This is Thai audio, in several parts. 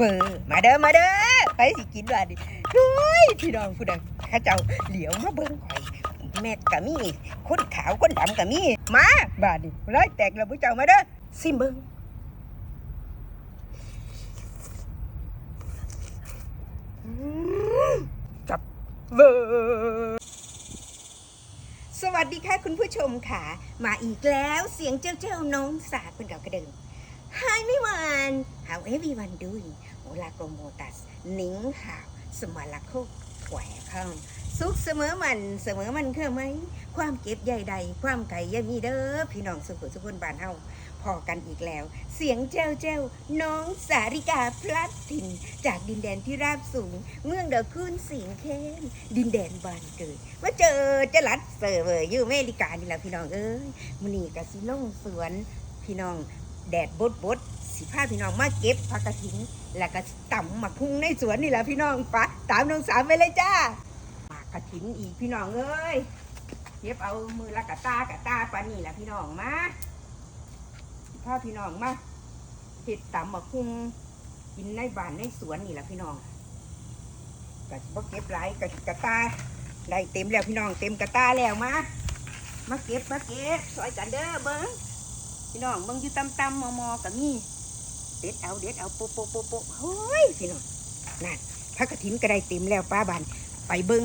เบอร์มาเด้อมาเด้อไปสิกินว่าดิเฮ้ยพี่น้องผู้ใดข้าเจ้าเหลียวมาเบิ่งข่อยแม่กะมีคนขาวคนดำกะมีมาบาดดิร้อยแตกแล้วผู้เจ้ามาเด้อซิมเบิ่งจับเบอร์สวัสดีค่ะคุณผู้ชมค่ะ มาอีกแล้วเสียงเจ้าเจ้าน้องสาคุณเก่ากระเดิม Hi everyone how everyone doing โอลาโกโมตัสนิงหาวสมาลาโคแขวข้างสุขเสมอมันเสมอมันคือไหม ความเก็บใหญ่ใด ความไก่ยังมีเด้อพี่น้องสุขสุขคนบ้านเฮาพอกันอีกแล้ว เสียงเจ้าเจ้าน้องสาริกาพลัดถิ่น จากดินแดนที่ราบสูง เมืองเดอคืนสิงแค้นดินแดนบานเกิดมาเจอเจาลัดเซอร์เวออยู่อเมริกานี่แหละพี่น้องเอ้ยมื้อนี้ก็สิลงสวนพี่น้องแดดบดบด สิพาพี่น้องมาเก็บผักกระถิน แล้วก็ต่ำหมักพุงในสวนนี่แหละพี่น้องปะตามน้องสามไปเลยจ้าหมากกระถินอีกพี่น้องเอ้ยเก็บเอามือละกะตากะตาปานี่แหละพี่น้องมาพาพี่น้องมาเห็ดต่ำหมักพุงกินในบ้านในสวนนี่แหละพี่น้องกะบ่เก็บหลายกะกะตาได้เต็มแล้วพี่น้องเต็มกะตาแล้วมามาเก็บมาเก็บซอยกันเด้อเบิ้งพี่น้องเบิ่งอยู่ตำตำมอมอๆกับนี่ เด็ดเอาเด็ดเอาโปะโปะโปะโปะเฮ้ยพี่น้องนั่นผักกระถินก็ได้เต็มแล้วป้าบานไปเบิ่ง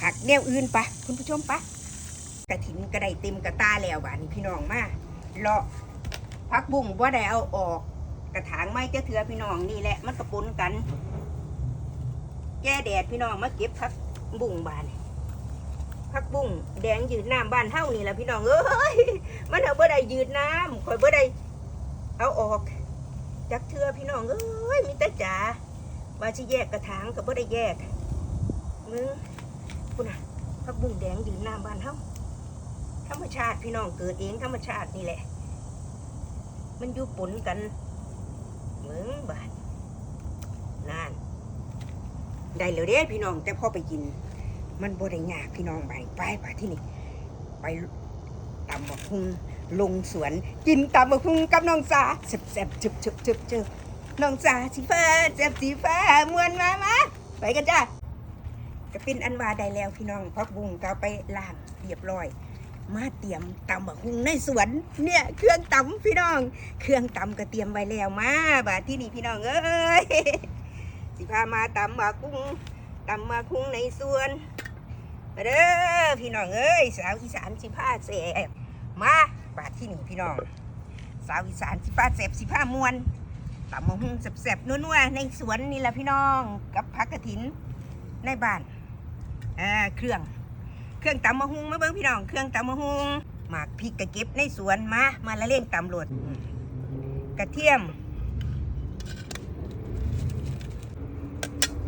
ผักแนวอื่นปะคุณผู้ชมปะกระถินก็ได้เต็มกระตาแล้วบานนี้พี่น้องมาเลาะผักบุ้งว่าได้เอาออก กระถางไม้เจ้าเถือพี่น้องนี่แหละมันกระปุนกันแก้แดดพี่น้องมาเก็บผักบุ้งบานผักบุ้งแดงยืนน้ำบ้านเท่านี่แหละพี่น้องเอ้ยมันเอาบ่ได้ยืดน้ำข่อยบ่ได้เอาออก จากเทือพี่น้องเอ้ยมีแต่จ๋าว่าสิแยกกระถางก็บ่ได้แยกมึงพุ่นน่ะพักบุ้งแดงยืนน้ำบ้านเฮาธรรมชาติพี่น้องเกิดเองธรรมชาตินี่แหละ มันอยู่ปนกันมึงบาดนั่นได้แล้วเด้พี่น้องแต่พ่อไปกิน มันบ่ได้ยากพี่น้องไปไปไปที่นี่ไปตำบักหุ่ง ลงสวนกินตำบักหุ่งกับน้องสาเจ็บเจ็บจึบจึบจึบจึบน้องสาสีฟ้าเจ็บสีฟ้ามวนมามาไปกันจ้าก็เป็นอันว่าได้แล้วพี่น้องพักบุ้งก็เอาไปล้างเรียบร้อย มาเตรียมตำบักหุ่งในสวนเนี่ยเครื่องตำพี่น้อง เครื่องตำก็เตรียมไว้แล้วมาบาที่นี่พี่น้องเอ้ยสิพามาตำบักหุ่งตำบักหุ่งในสวนมาเด้อพี่น้องเอ้ยสาวอีสานสิผ้าแสบมา บาดที่หนึ่งพี่น้อง สาวอีสานสิผ้าแสบสิผ้ามวนตำมะฮุ่งแสบๆนัวๆในสวนนี่แหละพี่น้องกับผักกระถินในบ้านเอ่าเครื่อง เครื่องตำมะฮุ่งมาเบิ่งพี่น้อง เครื่องตำมะฮุ่งหมากพริกกระเก็บในสวนมามาละเล่นตำรวจกระเทียม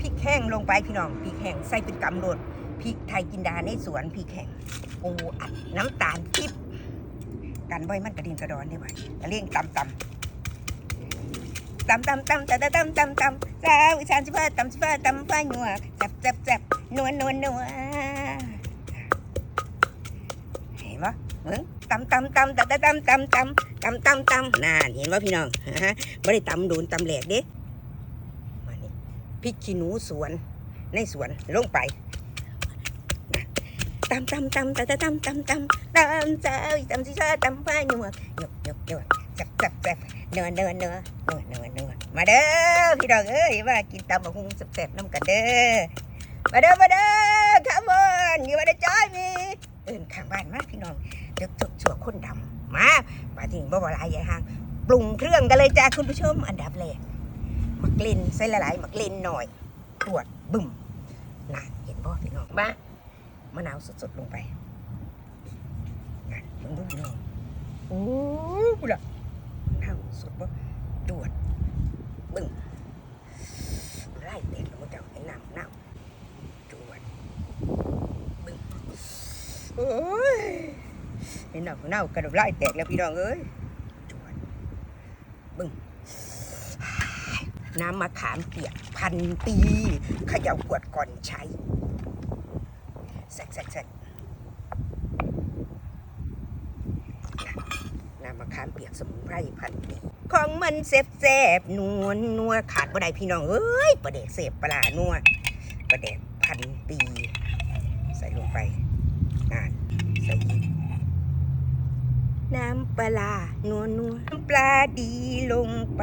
พริกแห้งลงไปพี่น้องพริกแห้งใส่เป็นกำโดดพริกไทยกินดาในสวนพริกแห้งปูอัดน้ำตาลทิพย์ กันบ่อยมันกระดิ่งกระดอนได้ไหมเลี้ยงตำตำตำตำตำตำตำตำตำตำสาวอีสานสิบ้าตำสิบ้าตำฟ้าหนัวแซ่บแซ่บแซ่บนัวนัวนัวเห็นปะเฮ้ยตำตำตำตำตำตำตำตำตำตำน่าเห็นปะพี่น้องฮะไม่ได้ตำโดนตำแหลกเด้มานี่พริกขี้หนูสวนในสวนลงไป ตำตำตำตำตำตำตำตำตำเจ้าตำสิชาตำฟ้าหนัวหยกหยกหยกจับจับจับเนื้อเนื้อเนื้อเนื้อเนื้อเนื้อมาเด้อพี่น้องเอ้ยมากินตำบักหุ่งแซ่บน้ำกันเด้อมาเด้อมาเด้อข้ามบนอยู่มาเด้อจ้อยมีเอินข้างบ้านมาพี่น้องเด็กจุกชัวคนดำมามาถึงบ่บ่ลายใหญ่ห่างปรุงเครื่องกันเลยจ้าคุณผู้ชมอันดับแรกมักเล่นใส่หลายมักเล่นหน่อยตรวจบึ้มนะเห็นบ่พี่น้องมา มะนาวสดๆลงไปนั่นมึงดูพี่น้องโอ้ยกูละมะนาวสดบ่ดวดบึ้งไล่เต็มแล้วมันจะเห็นน้ำนาวดวดบึ้งโอ้ยเห็นน้ำนาวกระโดดไล่แตกแล้วพี่น้องเอ้ยดวดบึ้งน้ำมะขามเปียกพันปีเขย่าขวดก่อนใช้ แซกแซกแซกน้ำมะขามามเปียกสมุนไพรพันปีของมันเสบแสบนัวนัวขาดบ่ได้พี่น้องเอ้ยประเด็กเสพปลานัวประเด็กพันปี ใส่ลงไปนานใส่อีกน้ำปลานัวนัวน้ำปลาดีลงไป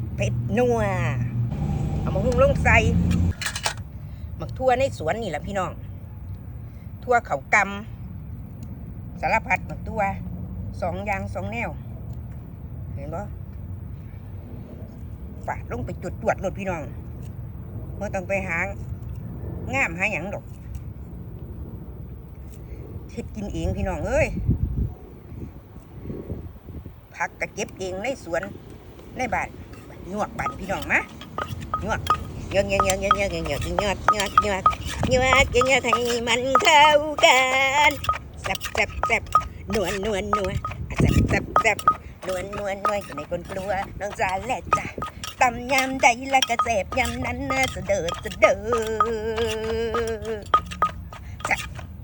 ผ็ดนัวเอามาหุงลงใส่หมักทั่วในสวนนี่แหละพี่น้อง ทั่วเขากำสารพัดหมักทั่วสองยางสองแนว เห็นปะฝาดลงไปจุดตรวจรถพี่น้องเมื่อต้องไปหางามหาหยังดอกเฮ็ดกินเองพี่น้องเอ้ยผักกระเก็บเองในสวนในบ้าน หยวกบัดพี่น้องนะหยวกยอดยอดยอดยอดยอดยอดยอดยอดยอดยอดยอดยอดให้มันเข้ากันแซ่บแซ่บแซ่บนวลนวลนวลแซ่บแซ่บแซ่บนวลนวลนวลอยู่ในคนกลัวน้องจ๋าแหละจ้ะตำยำใดละกระเสพยำนั้นนะเสดอเสดอจ้ะ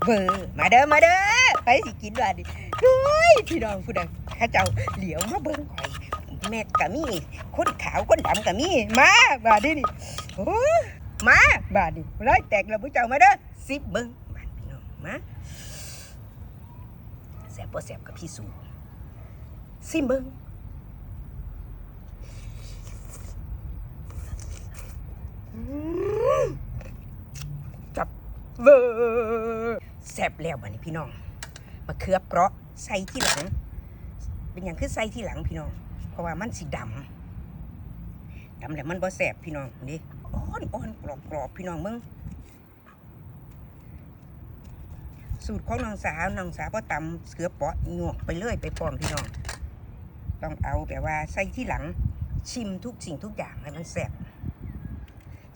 เบอร์มาเด้อมาเด้อไปสิกินว่าดิด้วยพี่น้องผู้ใดข้าเจ้าเหลียวมาเบิ่งข่อย แม่กะมีคนขาวคนดำกะมีมาบาดนี้นี่โอ้มาบาดนี้ร้อยแตกแล้วผู้เจ้ามาเด้อสิบเบิ้งบาดพี่น้องมาแสบบ่แสบกับพี่สูสิบเบิ้งอืมจับเวอร์แสบแล้วบาดนี้พี่น้องมาเขือเปราะใส่ที่หลัง เป็นอย่างคือใส่ที่หลังพี่น้อง ราะว่ามันสีดำดำแล้วมันบ่แสบพี่น้องนี่อ่อนอ่อนกรอบกรอบพี่น้องมึงสูตรของน้องสาวน้องสาวพ่อตำเสือเปาะหยวกไปเรื่อยไปพร้อมพี่น้อง ต้องเอาแบบว่าใส่ที่หลังชิมทุกสิ่งทุกอย่างให้มันแสบ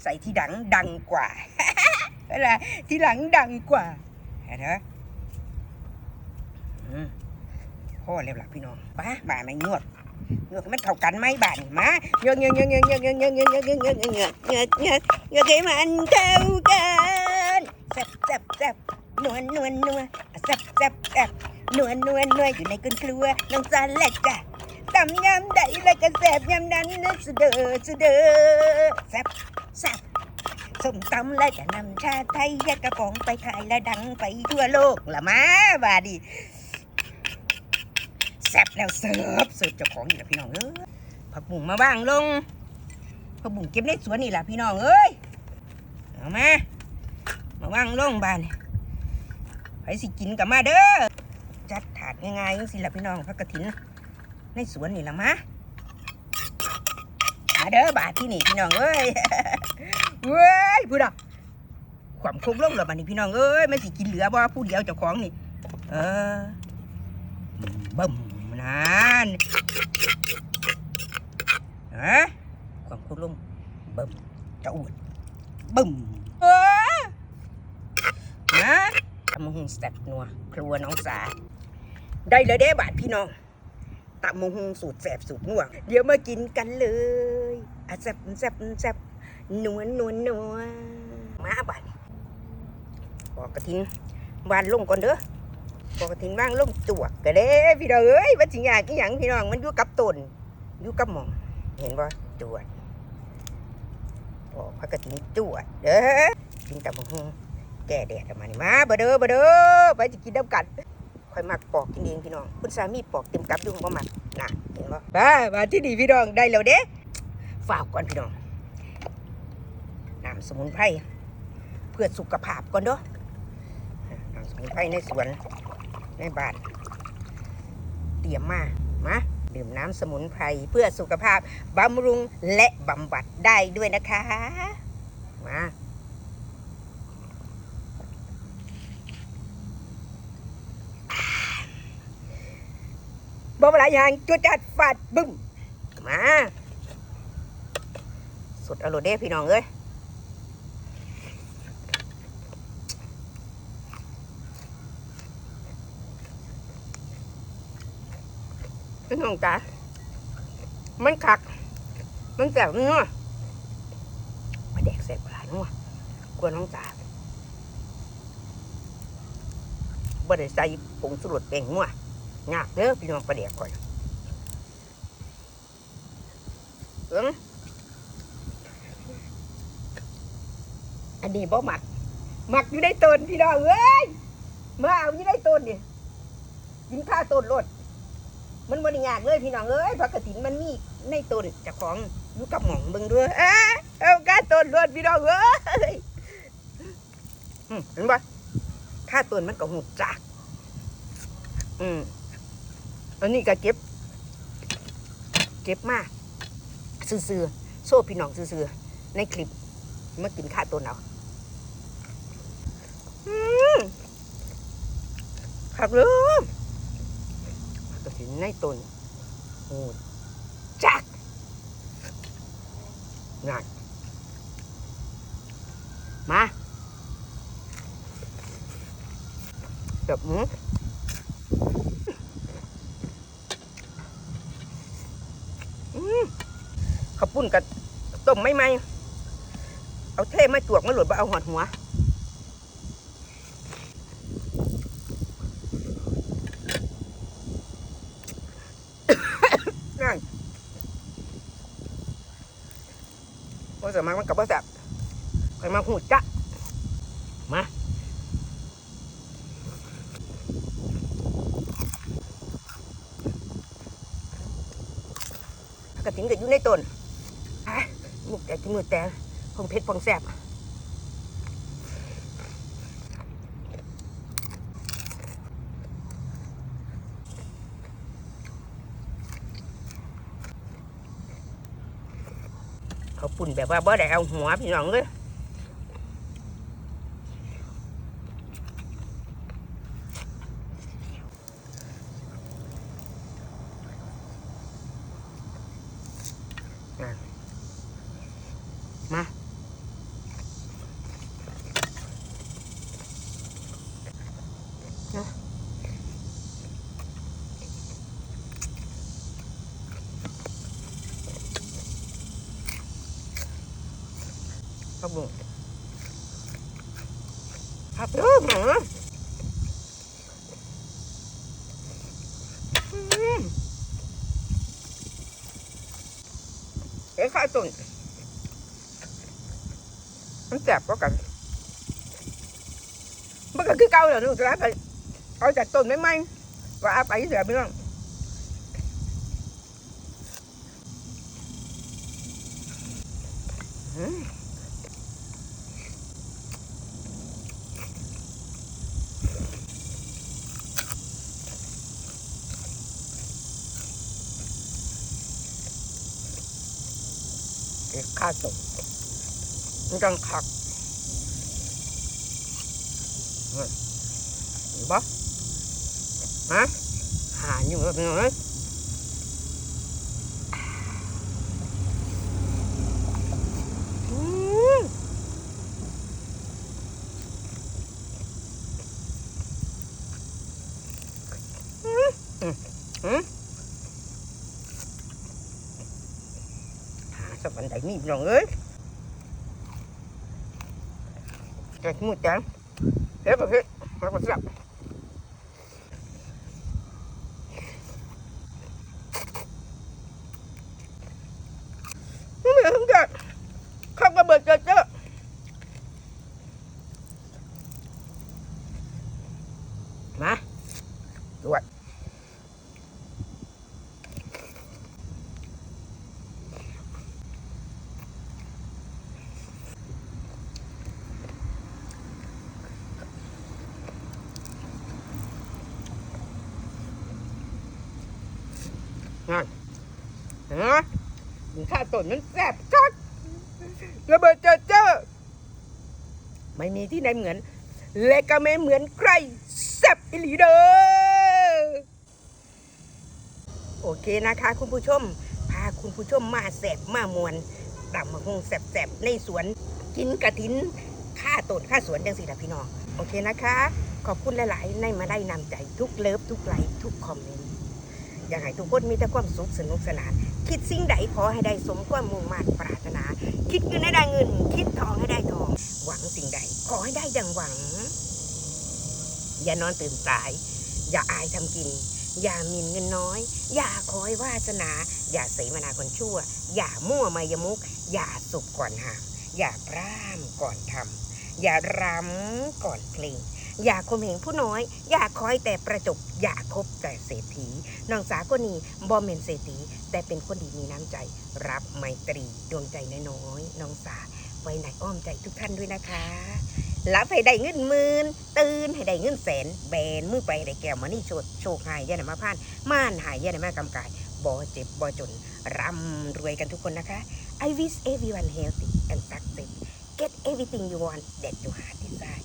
ใส่ที่หลังดังกว่าอะไรที่หลังดังกว่าเห็นไหมพ่อแล้วล่ะพี่น้องป้าบ่าไม่นวด งอกมันเท่ากันไหมบ้านมาเงยเงยเงยเงยเงยเงยเงยเงยเงยเงยเงยเงยเงยเงยเงยเงยให้มันเข้ากันแซ่บแซ่บแซ่บนวลนวลนัวแซ่บแซ่บแซ่บนวลนวลนัวอยู่ในกุนครัวน้องสาแลกจ้ะตำยำใดแล้วก็แซ่บยำนั้นนะสะเดอสะเดอแซ่บแซ่บส้มตำแล้วจะนำชาไทยยกกระป๋องไปขายและดังไปทั่วโลกละมาบาดี แซ่บแล้วเสิร์ฟเสิร์ฟเจ้าของนี่แหละพี่น้องเอ้ยผักบุ้งมาว่างลงผักบุ้งเก็บในสวนนี่แหละพี่น้องเอ้ยเอามามาว่างลงบ้านไปสิกินกับมาเด้อจัดถาดง่ายๆจังสิละพี่น้องผักกระถินในสวนนี่ละมามาเด้อบาทที่นี่พี่น้องเอ้ยเว้ยพูดอะความคงลงแล้วบ้านนี้พี่น้องเอ้ยมันสิกินเหลือบ่ผู้เดียวเจ้าของนี่ เออ บึ้ม นานฮะความคุดลงบึ้มจะอวดบึ้มเออนะตำมงหุงสเต็ปนัวครัวน้องสา ได้เลยเด้บาทพี่น้องตำมงหุงสูตรแสบสูตรนัวเดี๋ยวมากินกันเลยอะแซ่บแซ่บแซ่บนัวนัวนัวมาบาทปอกกระทิงวานลงก่อนเด้อ ปกติว่างลงตัวก็เด้พี่น้องเอ้ยว่าสิยากอีหยังพี่น้องมันอยู่กับต้นอยู่กับหมอง เห็นบ่จวดโอ้พักกะทิงจวดเด้อกินแต่บ่ฮู้แก่แดดออกมานี่มาบ่เด้อบ่เด้อไปสิกินน้ำกันค่อยมักปอกกินเองพี่น้องคุณสามีปอกเต็มกับอยู่บ่มักน่ะเห็นบ่บ้ามาที่นี่พี่น้องได้แล้วเด้ฝากก่อนพี่น้องน้ำสมุนไพรเพื่อสุขภาพก่อนเด้อน้ำสมุนไพรในสวน ในบ้าน เตรียมมา มาดื่มน้ำสมุนไพรเพื่อสุขภาพบำรุงและบำบัดได้ด้วยนะคะ มาบ่เวลายางจุดจัดฟาดบึ้ม มา สุดอร่อยเด้พี่น้องเอ้ย พี่น้องจ๋ามันคัก มันแสบเนื้อมาแดกแสบหลายนัวกลัวน้องจ๋าบ่ได้ใส่ผงสุรสเป่งนัวงากเด้อพี่น้องประเดี๋ยวก่อนเอิงอันนี้บ่หมักหมักอยู่ในต้นพี่น้องเอ้ยมาเอาอยู่ในต้นดิกินข้าต้นรด มันบ่ได้ยากเลยพี่น้องเอ้ยผักกระถินมันมีในต้นจ้าของอยู่กับหม่องเบิ่งด้วยเอ้เอาก้าต้นรวดพี่น้องเอ้ยอืมเห็นบ่ข้าต้นมันก็หูจักอืมอันนี้ก็เก็บเก็บมากซื่อๆโซ่พี่น้องซื่อๆในคลิปมากินข้าต้นเอาอืมขับเลย ก็ถึงในตนโอ้จักงานมาแบบมูอืมข้าวปุ้นกับต้มไม่ไหมเอาเทมาจวกมาหลุดมาเอาหอดหัว นั่นว่า สมัครมันกับว่าแสบไปมาหูจ้ะมากระถิ่นก็อยู่ในต้นอะมุกแต่ที่มือแต่พงเพชรพงแสบ ปุ่นแบบว่าบ่ได้เอาหัวพี่น้องเลย ครับผมครับเด้อหมาเอ้ข้าวตุ่นมันแสบก็กันมันก็คือเก่าเลยลูกแล้วไปเอาจากต้นไม่ไหมว่าเอาไปเสียไปเรื่อง เก็บข้าวต้มมันจังคักเฮ้ยเห็น ปะฮะหาอยู่แล้วเป็นไงอืมอืมอืมอืมหาสักวันใดมีพี่น้องเอ้ยแกงหมูแดงเฮ็ดประเภทมาประสับไม่เหมือนกันข้าวกระเบิดเจอเจอมาดวด นั่นเห็นไหมกิ นมันแซ่บจัดระเบิดเจอเจอไม่มีที่ไหนเหมือน และก็ไม่เหมือนใครแซบอิลีเดอโอเคนะคะ คุณผู้ชม พาคุณผู้ชมมาแสบมามวนตำมะฮงแสบๆในสวนกินกระถินค่าต้นค่าสวนจังสิล่ะพี่น้อง โอเคนะคะ ขอบคุณหลาย ๆ ในมาได้นำใจทุกเลิฟทุกไลค์ทุกคอมเมนต์ อยากให้ทุกคนมีแต่ความสุขสนุกสนาน คิดสิ่งใดขอให้ได้สมความมุ่งมั่นปรารถนา คิดเงินให้ได้เงิน คิดทองให้ได้ทอง หวังสิ่งใด ขอให้ได้ดังหวัง อย่านอนตื่นสาย อย่าอายทำกิน อย่ามินเงินน้อย อย่าคอยวาสนา อย่าเสมนาคนชั่ว อย่ามั่วมายมุก อย่าสุบก่อนหามอย่าพร่ามก่อนทำอย่ารำก่อนเพลง อย่าข่มเหงผู้น้อย อย่าคอยแต่ประจบ อย่าคบแต่เศรษฐีน้องสาวคนนี้บอมเมนเศรษฐีแต่เป็นคนดีมีน้ำใจ รับไมตรีดวงใจน้อยๆน้องสาไว้ในอ้อมใจทุกท่านด้วยนะคะรับให้ได้เงินหมื่นตื่นให้ได้เงินแสน แบนมือไปให้ได้แก้วมานี่โชดโชคหายยันมาพานม่านหายยันมากำกายบ่เจ็บบ่จนร่ำรวยกันทุกคนนะคะ I wish everyone healthy and success get everything you want that you heart desire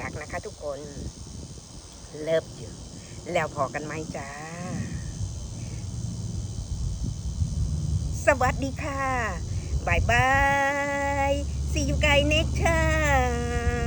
รักนะคะทุกคนเลิฟอยู่ แล้วพอกันไหมจ้า สวัสดีค่ะบายบาย see you guys next time